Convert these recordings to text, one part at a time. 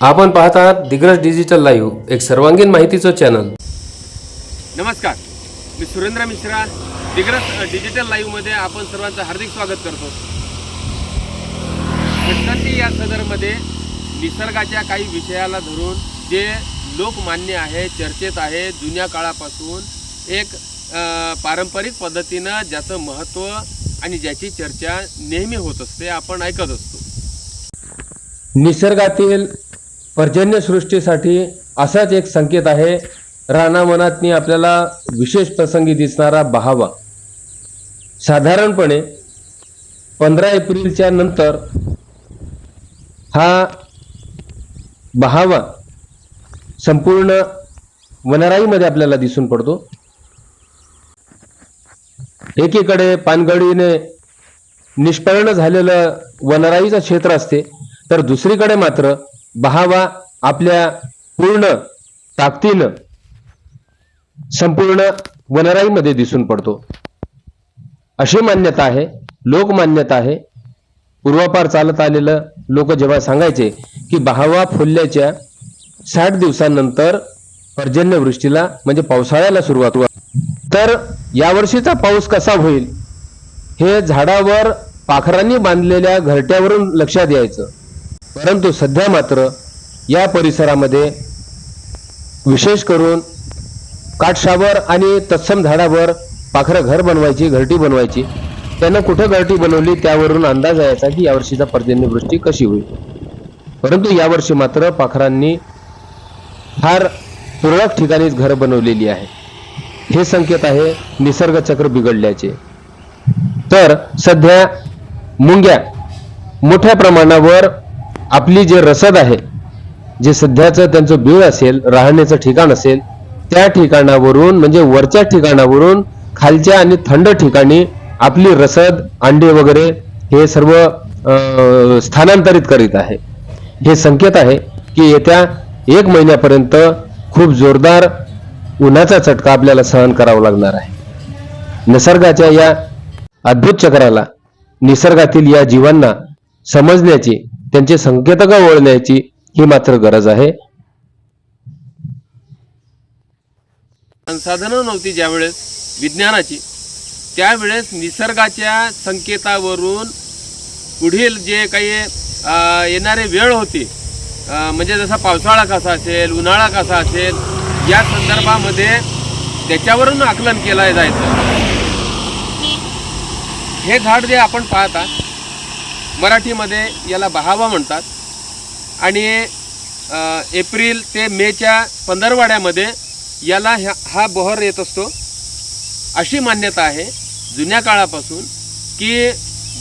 आपण पाहत आहात दिग्रज डिजिटल लाईव्ह एक सर्वांगीण माहितीचं चॅनल नमस्कार. मी सुरेंद्र मिश्रा दिग्रस डिजिटल लाईव्हमध्ये आपण सर्वांचं हार्दिक स्वागत करतो. घटनांची या सदरमध्ये निसर्गाच्या काही विषयाला धरून जे लोकमान्य आहे चर्चेत आहे जुन्या काळापासून एक पारंपरिक पद्धतीनं ज्याचं महत्त्व आणि ज्याची चर्चा नेहमी होत असते आपण ऐकत असतो. निसर्गातील पर्जन्यसृष्टीसाठी असाच एक संकेत आहे. रानामनातनी आपल्याला विशेष प्रसंगी दिसणारा बहावा. साधारणपणे पंधरा एप्रिलच्या नंतर हा बहावा संपूर्ण वनराईमध्ये आपल्याला दिसून पडतो. एकीकडे पानगडीने निष्पर्ण झालेलं वनराईचं क्षेत्र असते तर दुसरीकडे मात्र बहावा आपल्या पूर्ण ताकदीनं संपूर्ण वनराईमध्ये दिसून पडतो. अशी मान्यता आहे लोकमान्यता आहे. पूर्वापार चालत आलेलं लोक जेव्हा सांगायचे की बहावा फुलल्याच्या साठ दिवसांनंतर पर्जन्यवृष्टीला म्हणजे पावसाळ्याला सुरुवात होईल. तर यावर्षीचा पाऊस कसा होईल? हे झाडावर पाखरांनी बांधलेल्या घरट्यावरून लक्षात यायचं. परंतु सध्या मात्र या परिसरामध्ये विशेष करून काटशावर आणि तत्सम झाडावर पाखरं घर बनवायची घरटी बनवायची. त्यानं कुठं घरटी बनवली त्यावरून अंदाज यायचा की यावर्षीचा पर्जन्यवृष्टी कशी होईल. परंतु यावर्षी मात्र पाखरांनी फार तुरळक ठिकाणीच घरं बनवलेली आहे. हे संकेत आहे निसर्ग चक्र बिघडल्याचे. तर सध्या मुंग्या मोठ्या प्रमाणावर आपली जे रसद आहे जे सध्याचं त्यांचं बीळ असेल राहण्याचं ठिकाण असेल त्या ठिकाणावरून म्हणजे वरच्या ठिकाणावरून खालच्या आणि थंड ठिकाणी आपली रसद अंडे वगैरे हे सर्व स्थानांतरित करीत आहे. हे संकेत आहे की येत्या एक महिन्यापर्यंत खूप जोरदार उन्हाचा चटका आपल्याला सहन करावा लागणार आहे. निसर्गाच्या या अद्भुत चक्राला निसर्गातील या जीवांना समजण्याची त्यांचे संकेतक ओळण्याची ही मात्र गरज आहे. संसाधनं नव्हती ज्यावेळेस विज्ञानाची. त्यावेळेस निसर्गाच्या संकेतावरून पुढील जे काही येणारे वेळ होती म्हणजे जसा पावसाळा कसा असेल उन्हाळा कसा असेल या संदर्भामध्ये त्याच्यावरून आकलन केलं जायचं. हे झाड जे आपण पाहता मराठीमध्ये याला बहावा म्हणतात. आणि एप्रिल ते मेच्या पंधरवाड्यामध्ये याला ह्या हा बहर येत असतो. अशी मान्यता आहे जुन्या काळापासून की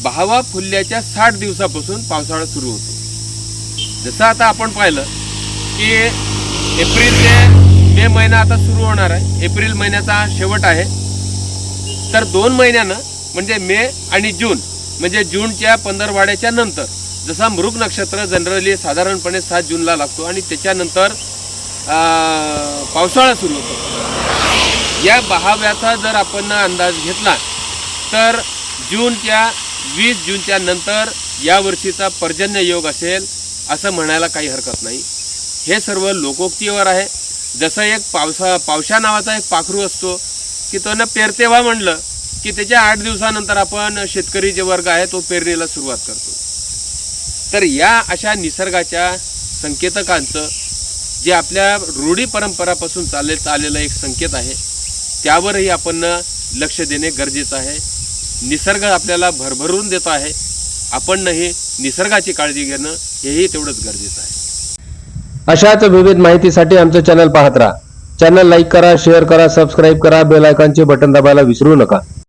बहावा फुलल्याच्या साठ दिवसापासून पावसाळा सुरू होतो. जसं आता आपण पाहिलं की एप्रिल ते मे महिना आता सुरू होणार आहे. एप्रिल महिन्याचा शेवट आहे. तर दोन महिन्यानं म्हणजे मे आणि जून म्हणजे जूनच्या पंधरवाड्याच्या नंतर. जसा मृग नक्षत्र जनरली साधारणपणे सात जूनला लागतो आणि त्याच्यानंतर पावसाळा सुरू होतो. या बहाव्याचा जर आपण अंदाज घेतला तर जूनच्या वीस जूनच्या नंतर यावर्षीचा पर्जन्य योग असेल असं म्हणायला काही हरकत नाही. हे सर्व लोकोक्तीवर आहे. जसं एक पावसा पावसा नावाचा एक पाखरू असतो की तो न पेरतेव्हा म्हणलं की त्याच्या आठ दिवसानंतर आपण शेतकरी जे वर्ग आहे तो पेरणीला सुरुवात करतो. तर या अशा निसर्गाच्या संकेतकांचं जे आपल्या रूढी परंपरापासून चालत आलेलं एक संकेत आहे त्यावरही आपण लक्ष देणे गरजेचं आहे. निसर्ग आपल्याला भरभरून देत आहे. आपणही निसर्गाची काळजी घेणं हेही तेवढंच गरजेचं आहे. अशाच विविध माहितीसाठी आमचं चॅनल पाहत राहा. चॅनल लाईक करा शेअर करा सबस्क्राईब करा बेल आयकॉनचे बटन दाबायला विसरू नका.